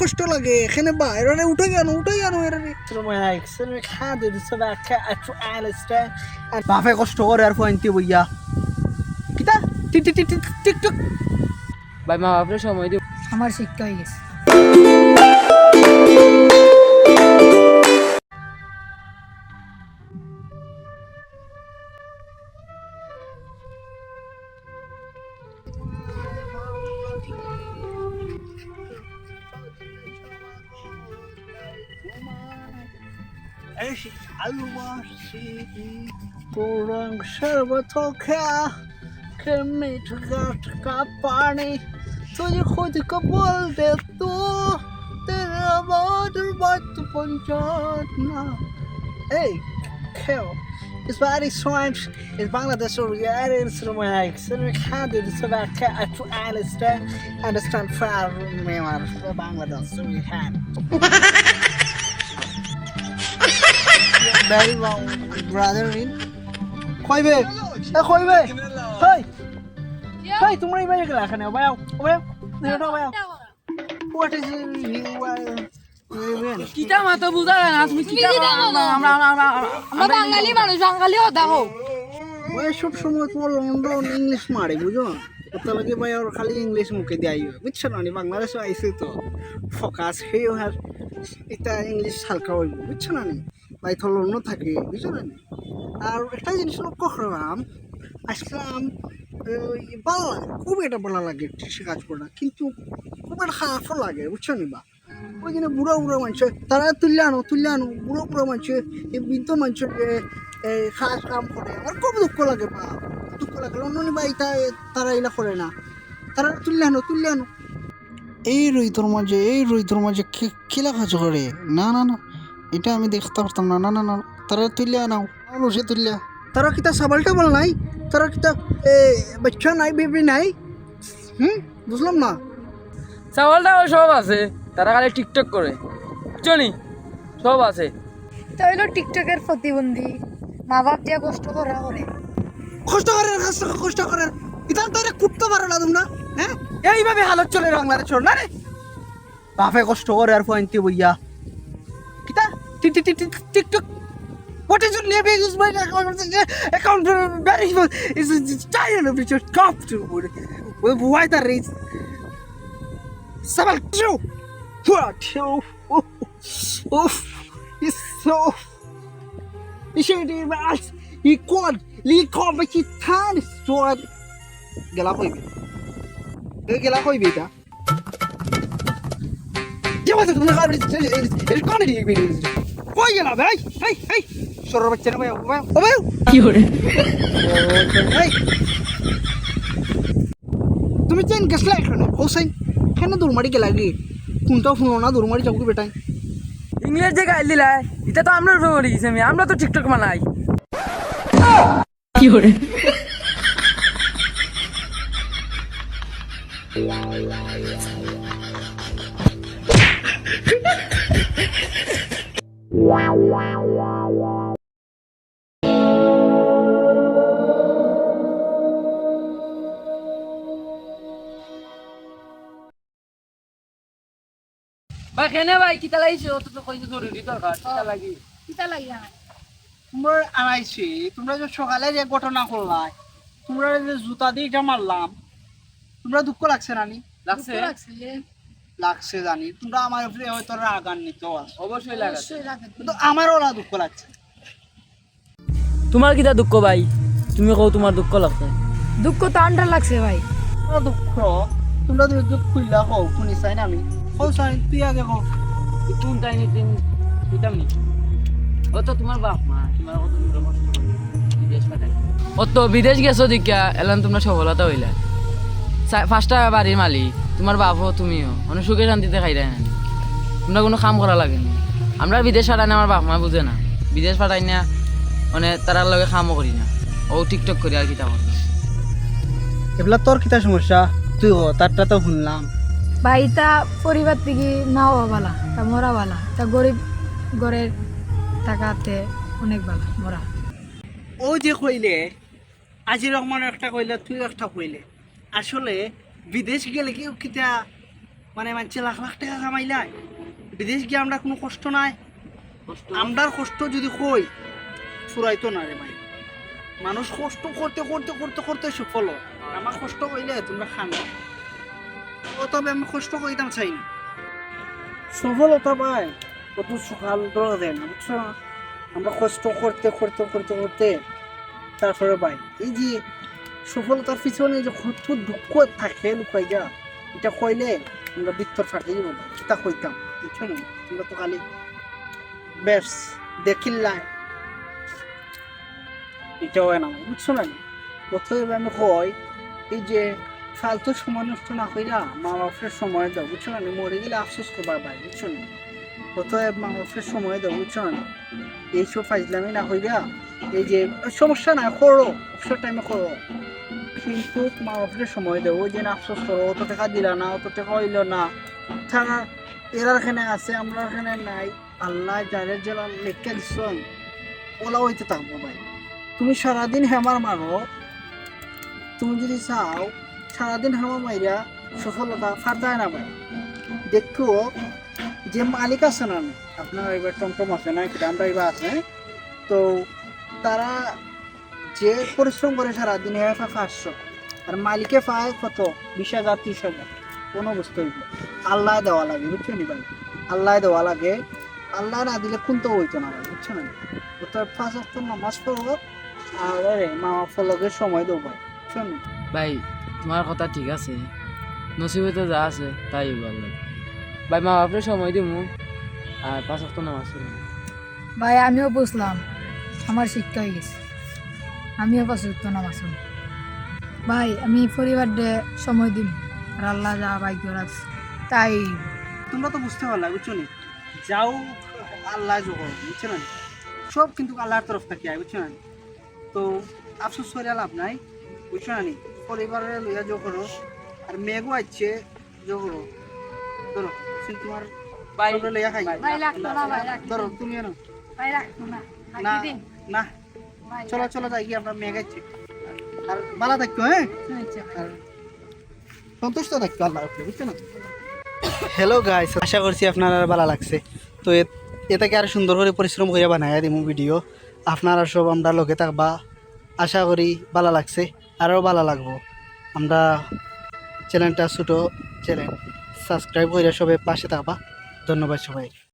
কষ্ট লাগে এখানে বাইরে উঠে গেল উঠে গেল এরা বাপে কষ্ট করে আর ফোনটি বইয়া কিতা? Tick tick tick tick tick. ভাই মা বাপরে সময় দিব। আমার শিক্ষা হয়ে গেছে। eşit alvar sidi Kurang şerbatoka Kemit gatka pani. Tuji khud ka bol de tu Tera vadur bat panchatna Ey keo إسباري سوانش البنغلاديش ويارين سلمايك سلمك حدد سبع كأتو أنا ستان أنا ستان فار ميمار بنغلاديش ويارين very well, brother in. কই বে এ কই বে হেই হেই তোমরা এই বাইরে গেলা এখানে বায়াও বায়াও দেখো বায়াও হোয়াট ইজ কিতা মাতো বুঝা যায় না তুমি কিতা আমরা? আমরা আমরা আমরা বাঙালি মানুষ বাঙালি হতা হো ওই সব সময় তোমার লন্ডন ইংলিশ মারে বুঝো লাগে ভাই ওর খালি ইংলিশ মুখে দিয়ে আইও বুঝছ না বাংলাদেশে আইসে তো ফোকাস আর এটা ইংলিশ হালকা হইব বুঝছ না তো লন্ডন থাকে বুঝছ না আর একটা জিনিস লক্ষ্য করলাম, আসলাম ভালো লাগে খুব এটা ভালো লাগে সে কাজ করা, কিন্তু খুব একটা খারাপও লাগে বুঝছ নি বা ওই জন্য বুড়ো বুড়ো মানুষ, তারা তুললে আনো তুললে আনো বুড়ো বুড়ো মানুষ, এই বৃদ্ধ মানুষ খাস কাম করে, আমার খুব দুঃখ লাগে, বা, দুঃখ লাগে, অন্য ভাই তারা এলা করে না, তারা তুললে আনো তুললে আনো এই রইতর মাঝে, এই রইতর মাঝে খেলা কাজ করে? না না না এটা আমি দেখতে পারতাম না। না না না তারা তুললে আনাও আনো সে তুললে তারা কিতা সাবাল টাবাল নাই? তারা কিতা বাচ্চা নাই বেবি নাই? হুম? বুঝলাম না। চাওয়াল টাওয়াল সব আছে। তারা খালি টিকটক করে। বুঝছনি সব আছে। তো হইল টিকটকের প্রতিবন্ধী। মা বাপ দিয়া কষ্ট করা করে কষ্ট করেন কষ্ট কষ্ট করেন ইতান তো কুটতে পারো না তোমরা হ্যাঁ? এইভাবে হালত চলে বাংলাদেশ না রে বাপে কষ্ট করে আর পয়েন্টে বইয়া। TikTok What is your name? Use my account. Very is tired of your cop to why the race. Sabal show. What? Oh, oh, it's so. Ishidi mas ikon likon ba kitan suat. Gela কইবে এ গেলা কইবে এটা যেমন তুমি খাবি এর কোন দিকে কই গেলা? ভাই এই এই। সরর বাচ্চা না ভাই ভাই ও ভাই। কি করে এই। তুমি চেন গেছলা এখানে? হোসেন এখানে দৌড়মারি গেলা কি কোনটা শুনো না দৌড়মারি যাব বেটাই ইংলিশ যে গাইল দিলা এটা তো আমরা পড়ে গেছি আমি আমরা তো টিকটক বানাই কি করে ভাই কেনে ভাই কিতা লাগিছে? অত তো কইছে জরুরি দরকার কিতা লাগি? কিতা লাগিয়া তোমরা আনাইছি তোমরা যে সকালে যে ঘটনা করলাই তোমরা যে জুতা দিয়ে এটা মারলাম তোমরা দুঃখ লাগছে নানি? লাগছে। লাগছে। জানি তোমরা আমার উপরে হয়তো রাগান নিত অবশ্যই লাগাছে। কিন্তু আমারও ওরা দুঃখ লাগছে। তোমার কিতা দুঃখ ভাই? তুমি কও তোমার দুঃখ লাগছে। দুঃখ তো আন্ডার লাগছে ভাই। দুঃখ? তোমরা দুঃখ খুললা হও শুনি চাই না আমি। হও চাই তুই আগে হও কোন টাইমে দিন দিতাম নি? ও তো তোমার বাপ মা তোমার কত বিদেশ পাঠাই ও তো বিদেশ গেছো দেখিয়া এলাম তোমরা সফলতা হইলা। ফার্স্টটা বাড়ির মালিক তোমার বাপও তুমিও। অনেক সুখে শান্তিতে খাই দেয় না তোমরা কোনো কাম করা লাগে না। আমরা বিদেশ পাঠাই না আমার বাপ মা বুঝে না। বিদেশ পাঠাই না মানে তারার লগে কামও করি না। ও টিকটক করি আর কিতা করি এগুলা তোর কিতা সমস্যা? তুই ও তারটা তো শুনলাম। ভাই তা পরিবার থেকে না হওয়া বালা তা মরা বালা। তা গরিব ঘরের টাকাতে অনেক বালা মরা। ও যে কইলে আজির রহমান একটা কইলে তুই একটা কইলে। আসলে বিদেশ গেলে কেউ কিতা মানে মানছে লাখ লাখ টাকা কামাইলাই বিদেশ গিয়ে আমরা কোনো কষ্ট নাই। আমরার কষ্ট যদি কই ফুরাইতো না রে ভাই। মানুষ কষ্ট করতে করতে করতে করতে সফল। আমার কষ্ট কইলে তোমরা খান ও তবে আমি কষ্ট করিতাম চাই না। সফলতা ভাই কত সকাল ধরা দেয় না বুঝছ? আমরা কষ্ট করতে করতে করতে করতে তারপরে ভাই এই যে সফলতার পিছনে যে কত দুঃখ থাকে লুকাই যা এটা কইলে আমরা বৃত্তর ফাটিয়ে দিব এটা কইতাম, বুঝছ না? আমরা তো খালি বেশ দেখিল্লাই। এটাও না বুঝছ না? প্রথমে আমি কই, এই যে ফালতু সময় নষ্ট না কইরা মা বাপের সময় দাও, বুঝছ না? মরে গেলে আফসোস করবার ভাই, বুঝছ না? প্রথমে মা বাপের সময় দাও, বুঝছ না? এইসব ফাইজলামি না কইরা, এই যে সমস্যা না, করো, অবসর টাইমে করো। কিন্তু মা বাপের সময় দেবো যে না, আফসোস করো, অত টাকা দিলা না, অত টাকা হইল না। তারা এরা এখানে আছে, আমরা এখানে নাই। আল্লাহ যারে যারা লেখা দিচ্ছেন ওলা হইতে থাকব ভাই। তুমি সারাদিন হেমার মারো। তুমি যদি চাও, সারাদিন হেমা মাইরা সফলতা ফারদায় না ভাই। দেখো, যে মালিক আছে না, আপনার এবার টমটম আছে না এবার আছে, তো তারা যে পরিশ্রম করে সারাদিন হে পাঁচশো আর মালিকে পায় কত? বিশ হাজার ত্রিশ হাজার। কোনো বুঝতে হইব আল্লাহ দেওয়া লাগে বুঝছ নি ভাই? আল্লাহ দেওয়া লাগে। আল্লাহ না দিলে কোন তো হইতো না ভাই বুঝছ না? তো পাঁচ অক্ট নামাজ পড়ব আর আরে মা ফলকে সময় দেবো ভাই বুঝছ নি? ভাই তোমার কথা ঠিক আছে। নসিবে তো যা আছে তাই ভালো লাগে ভাই মা বাপরে সময় দিমু আর পাঁচ অক্ট নামাজ পড়ব। ভাই আমিও বুঝলাম। আমার শিক্ষা হয়ে গেছে। আমিও পাঁচত্ব নামাজ। ভাই আমি পরিবার সময় দিন আর আল্লাহ যা ভাগ্য রাখছে তাই। তোমরা তো বুঝতে পারলা বুঝছ নি? যাও আল্লাহ করো বুঝছ না? সব কিন্তু আল্লাহর তরফ থেকে আয় বুঝছ না? তো আফসোস করে লাভ নাই বুঝছ না? নি পরিবারের লইয়া যোগ করো আর মেঘও আছে যোগ করো। ধরো তোমার বাইরে লইয়া খাই। ভাই ভাই ধরো তুমি না ভাই না না না। চলো চলো যাই আমরা মেঘ আছি আর ভালো থাকতো হ্যাঁ? আর সন্তুষ্ট থাকতো আল্লাহ বুঝছ না? হ্যালো গাইস আশা করছি আপনারা ভালো লাগছে। তো এটাকে আর সুন্দর করে পরিশ্রম করে বানাইয়া দিমু ভিডিও আপনারা সব আমরা লগে থাকবা। আশা করি ভালো লাগছে আরও ভালো লাগবো। আমরা চ্যানেলটা ছোটো চ্যানেল সাবস্ক্রাইব করে সবাই পাশে থাকবা। ধন্যবাদ সবাই